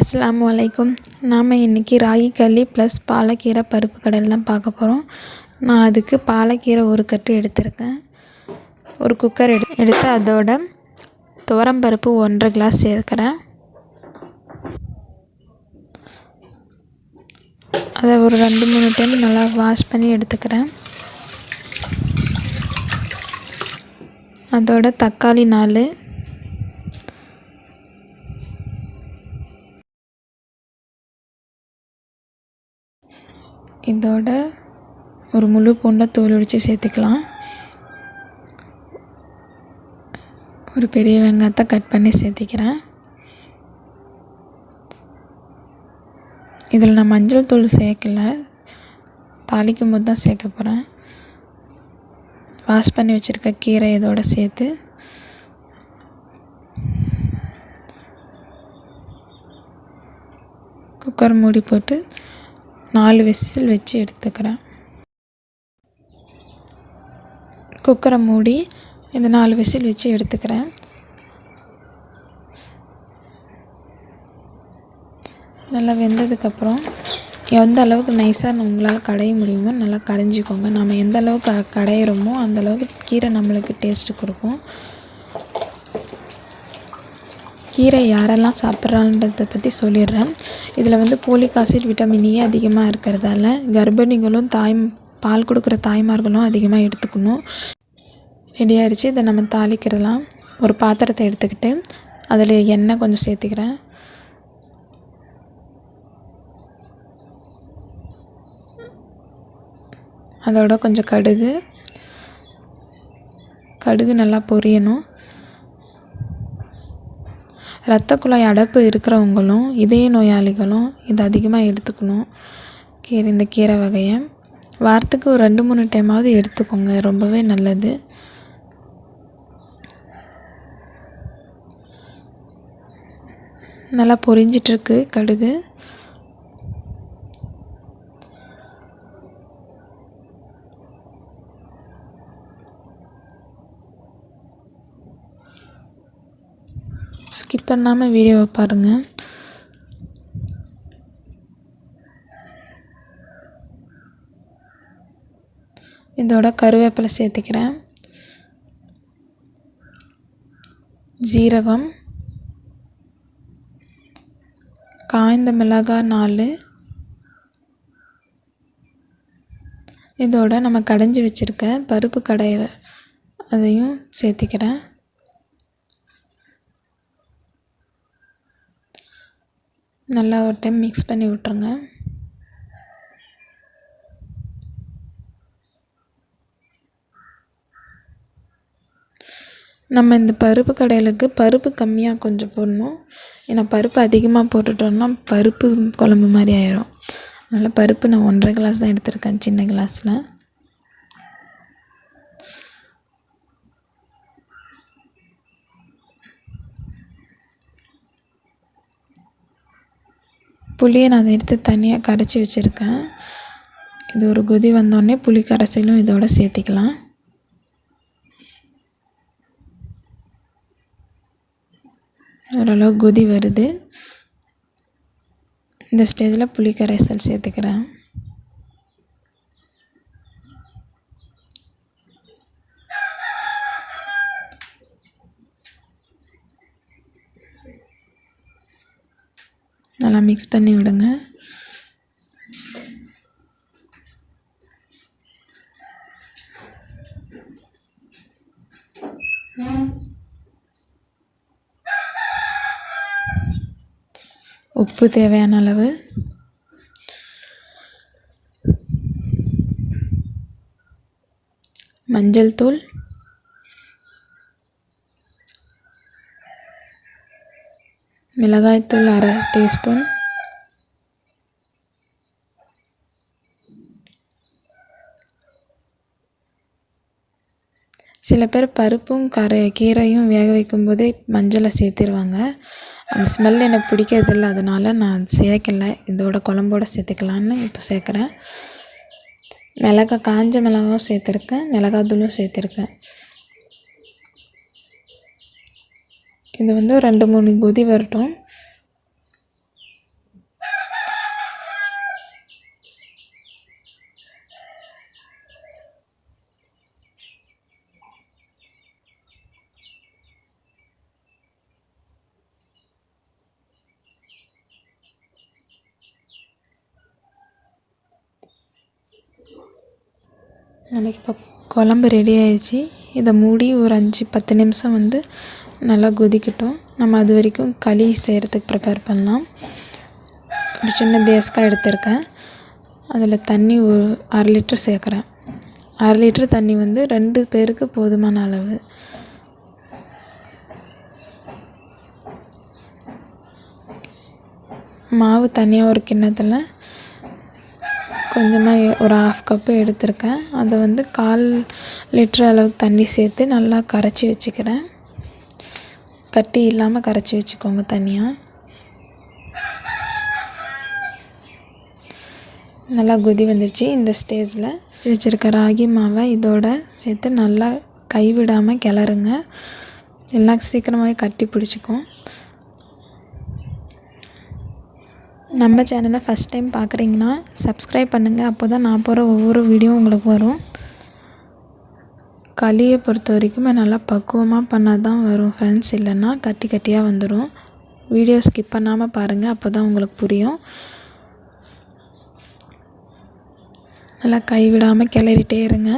அஸ்லாம் வலைக்கும் நாம் இன்றைக்கி ராகி களி ப்ளஸ் பாலக்கீரை பருப்பு கடல் தான் பார்க்க போகிறோம் நான் அதுக்கு பாலக்கீரை ஒரு கட்டு எடுத்திருக்கேன். ஒரு குக்கர் எடு எடுத்து அதோட துவரம்பருப்பு ஒன்றரை கிளாஸ் சேர்க்குறேன். அதை ஒரு ரெண்டு மூணு டைம் நல்லா வாஷ் பண்ணி எடுத்துக்கிறேன். அதோட தக்காளி நாலு இதோட ஒரு முழு பூண்டை தோல் உரித்து சேர்த்துக்கலாம். ஒரு பெரிய வெங்காயத்தை கட் பண்ணி சேர்த்திக்கிறேன். இதில் நான் மஞ்சள் தூள் சேர்க்கல. தாளிக்கும் போது தான் சேர்க்க போகிறேன் வாஷ் பண்ணி வச்சுருக்க கீரை இதோட சேர்த்து குக்கர் மூடி போட்டு நாலு விசில் வச்சு எடுத்துக்கிறேன். குக்கரை மூடி இந்த நாலு விசில் வச்சு எடுத்துக்கிறேன். நல்லா வெந்ததுக்கப்புறம் எந்த அளவுக்கு நைஸாக உங்களால் கடைய முடியுமோ நல்லா கரைஞ்சிக்கோங்க. நம்ம எந்த அளவுக்கு கடையிறோமோ அந்த அளவுக்கு கீரை நம்மளுக்கு டேஸ்ட்டு கொடுக்கும். கீரை யாரெல்லாம் சாப்பிட்றான்றதை பற்றி சொல்லிடுறேன். இதில் வந்து போலிக் ஆசிட் விட்டமின் ஏ அதிகமாக இருக்கிறதால கர்ப்பிணிகளும் தாய் பால் கொடுக்குற தாய்மார்களும் அதிகமாக எடுத்துக்கணும். ரெடி இதை நம்ம தாளிக்கிறதெல்லாம் ஒரு பாத்திரத்தை எடுத்துக்கிட்டு அதில் எண்ணெய் கொஞ்சம் சேர்த்துக்கிறேன். அதோட கொஞ்சம் கடுகு. கடுகு நல்லா பொரியணும். இரத்த குழாய் அடைப்பு இருக்கிறவங்களும் இதய நோயாளிகளும் இது அதிகமாக எடுத்துக்கணும். கீரை இந்த கீரை வகையை. வாரத்துக்கு ஒரு ரெண்டு மூணு டைமாவது எடுத்துக்கோங்க. ரொம்பவே நல்லது. நல்லா பொரிஞ்சிட்ருக்கு கடுகு. ஸ்கிப் பண்ணாமல் வீடியோவை பாருங்கள் இதோட கருவேப்பிலை சேர்த்துக்கிறேன். ஜீரகம். காய்ந்த மிளகாய் நாலு. இதோட நம்ம கடைஞ்சி வச்சுருக்க பருப்பு கடையில் அதையும் சேர்த்திக்கிறேன். நல்லா ஒரு டைம் மிக்ஸ் பண்ணி விட்ருங்க நம்ம இந்த பருப்பு கடையிலுக்கு பருப்பு கம்மியாக கொஞ்சம் போடணும். ஏன்னா பருப்பு அதிகமாக போட்டுட்டோம்னா பருப்பு குழம்பு மாதிரி ஆயிரும். அதனால் பருப்பு நான் ஒன்றரை கிளாஸ் தான் எடுத்திருக்கேன் சின்ன கிளாஸில் புளியை நான் எடுத்து தனியாக கரைச்சி வச்சுருக்கேன். இது ஒரு கொதி வந்தோடனே புளி கரைசலும் இதோட சேர்த்திக்கலாம். ஓரளவு கொதி வருது. இந்த ஸ்டேஜில் புளிக்கரைசல் சேர்த்துக்கிறேன். நல்லா மிக்ஸ் பண்ணி விடுங்க. உப்பு தேவையான அளவு. மஞ்சள் தூள். மிளகாய்த்தூள் அரை டீஸ்பூன். சில பேர் பருப்பும் கரை கீரையும் வேக வைக்கும்போதே மஞ்சளை சேர்த்துருவாங்க. அந்த ஸ்மெல் எனக்கு பிடிக்கிறதில்ல. அதனால் நான் சேர்க்கலை. இதோட குழம்போட சேர்த்துக்கலான்னு இப்போ சேர்க்குறேன். மிளகா காஞ்ச மிளகாவும் சேர்த்துருக்கேன். மிளகாத்தூளும் சேர்த்துருக்கேன். இது வந்து ரெண்டு மூணு கொதி வரட்டும். நமக்கு இப்போ குழம்பு ரெடி ஆயிடுச்சு. இதை மூடி ஒரு அஞ்சு பத்து நிமிஷம் வந்து நல்லா கொதிக்கட்டும். நம்ம அது வரைக்கும் களி செய்கிறதுக்கு ப்ரிப்பேர் பண்ணலாம். ஒரு சின்ன தேஸ்காய் எடுத்திருக்கேன். அதில் தண்ணி ஒரு அரை லிட்டர் சேர்க்குறேன். அரை லிட்டர் தண்ணி வந்து ரெண்டு பேருக்கு போதுமான அளவு. மாவு தனியாக ஒரு கிண்ணத்தில் கொஞ்சமாக ஒரு ஆஃப் கப்பு எடுத்திருக்கேன். அதை வந்து கால் லிட்டர் அளவுக்கு தண்ணி சேர்த்து நல்லா கரைச்சி வச்சுக்கிறேன். கட்டி இல்லாமல் கரைச்சி வச்சுக்கோங்க தனியாக நல்லா கொதி வந்துருச்சு. இந்த ஸ்டேஜில் வச்சுருக்க ராகி மாவை இதோட சேர்த்து நல்லா கைவிடாமல் கிளறுங்க. எல்லாம் சீக்கிரமாகவே கட்டி பிடிச்சிக்கும். நம்ம சேனலை ஃபஸ்ட் டைம் பார்க்குறீங்கன்னா சப்ஸ்கிரைப் பண்ணுங்கள் அப்போ தான் நான் போகிற ஒவ்வொரு வீடியோ உங்களுக்கு வரும். களியை பொறுத்த வரைக்கும் நல்லா பக்குவமாக பண்ணால் தான் வரும் ஃப்ரெண்ட்ஸ் இல்லைன்னா கட்டி கட்டியாக வந்துடும் வீடியோ ஸ்கிப் பண்ணாமல் பாருங்கள் அப்போ தான் உங்களுக்கு புரியும். நல்லா கைவிடாமல் கிளறிட்டே இருங்க.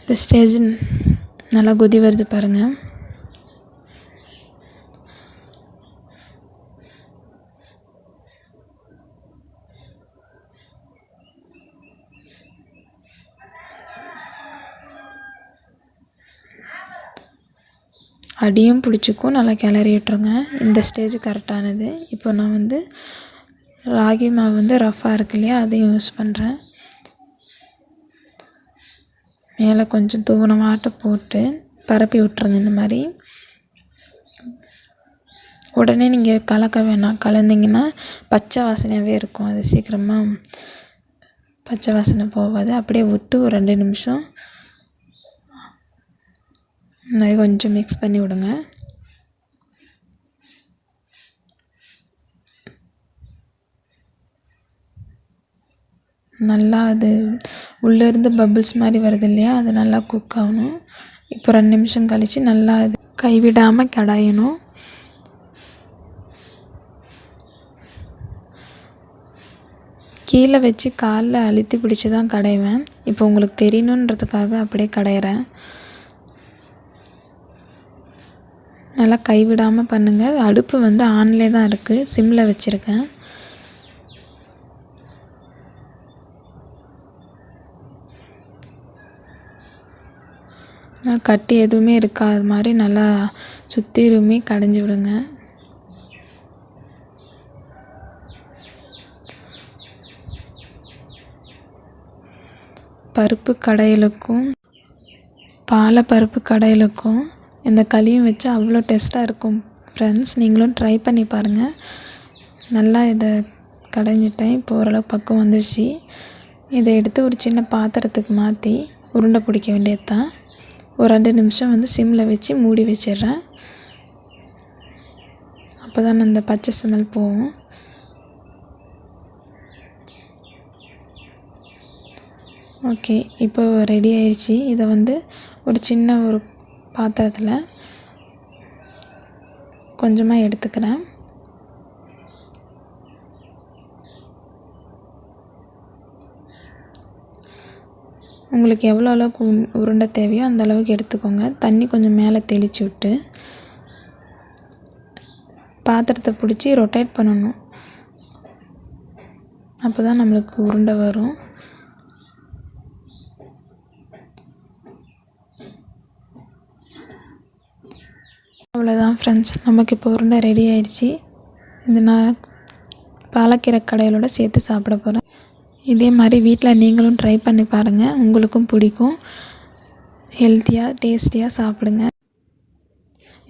இந்த ஸ்டேஜ் நல்லா கொதி வருது பாருங்கள் அடியும் பிடிச்சிக்கும் நல்லா கிளறி விட்டுருங்க. இந்த ஸ்டேஜ் கரெக்டானது இப்போ நான் வந்து ராகி மாவு வந்து ரஃப்பாக இருக்கு இல்லையா அதையும் யூஸ் பண்ணுறேன் மேலே கொஞ்சம் தூவனமாட்ட போட்டு பரப்பி விட்ருங்க இந்த மாதிரி. உடனே நீங்கள் கலக்க வேணாம். கலந்திங்கன்னா பச்சை வாசனையாகவே இருக்கும். அது சீக்கிரமாக பச்சை வாசனை போகாது. அப்படியே விட்டு ஒரு ரெண்டு நிமிஷம் அதை கொஞ்சம் மிக்ஸ் பண்ணி விடுங்க. நல்லா அது உள்ளேருந்து பபிள்ஸ் மாதிரி வருது இல்லையா அது நல்லா குக் ஆகணும். இப்போ ரெண்டு நிமிஷம் கழித்து நல்லா அது கைவிடாமல் கடாயணும். கீழே வச்சு காலில் அழுத்தி பிடிச்சி தான் கடைவேன். இப்போ உங்களுக்கு தெரியணுன்றதுக்காக அப்படியே கடையிறேன். நல்லா கைவிடாமல் பண்ணுங்கள் அடுப்பு வந்து ஆன்லே தான் இருக்குது சிம்மில் வச்சுருக்கேன். கட்டி எதுவுமே இருக்காத. மாதிரி நல்லா சுற்றிலுமே கடைஞ்சி விடுங்க. பருப்பு கடையிலுக்கும் பாலை பருப்பு கடையிலுக்கும் இந்த களியும் வச்சு அவ்வளோ டேஸ்ட்டாக இருக்கும். ஃப்ரெண்ட்ஸ் நீங்களும் ட்ரை பண்ணி பாருங்கள் நல்லா இதை கடைஞ்சிட்டேன். இப்போ ஓரளவு பக்கம் வந்துச்சு இதை எடுத்து ஒரு சின்ன பாத்திரத்துக்கு மாற்றி உருண்டை பிடிக்க வேண்டியது தான் ஒரு ரெண்டு நிமிஷம் வந்து சிம்மில் வச்சு மூடி வச்சிடுறேன். அப்போ தான் அந்த பச்சை ஸ்மெல் போகும். ஓகே இப்போ ரெடி ஆயிடுச்சு இதை வந்து ஒரு சின்ன ஒரு பாத்திரத்தில் கொஞ்சமாக எடுத்துக்கிறேன். உங்களுக்கு எவ்வளோ அளவுக்கு உருண்டை தேவையோ அந்த அளவுக்கு எடுத்துக்கோங்க. தண்ணி கொஞ்சம் மேலே தெளித்து விட்டு பாத்திரத்தை பிடிச்சி ரொட்டேட் பண்ணணும். அப்போ தான் நம்மளுக்கு உருண்டை வரும். அவ்வளோதான் ஃப்ரெண்ட்ஸ் நமக்கு இப்போ உருண்டை ரெடி ஆயிடுச்சு. இது நான் பாலக்கீரை கடையிலோட சேர்த்து சாப்பிட போகிறேன் இதே மாதிரி வீட்டில் நீங்களும் ட்ரை பண்ணி பாருங்கள் உங்களுக்கும் பிடிக்கும். ஹெல்த்தியாக டேஸ்டியாக சாப்பிடுங்க.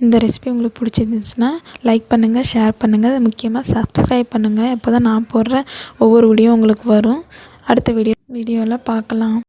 இந்த ரெசிபி உங்களுக்கு பிடிச்சிருந்துச்சுன்னா லைக் பண்ணுங்கள் ஷேர் பண்ணுங்கள் முக்கியமாக சப்ஸ்கிரைப் பண்ணுங்கள் அப்போ தான் நான் போடுற ஒவ்வொரு வீடியோ உங்களுக்கு வரும். அடுத்த வீடியோ வீடியோவில் பார்க்கலாம்.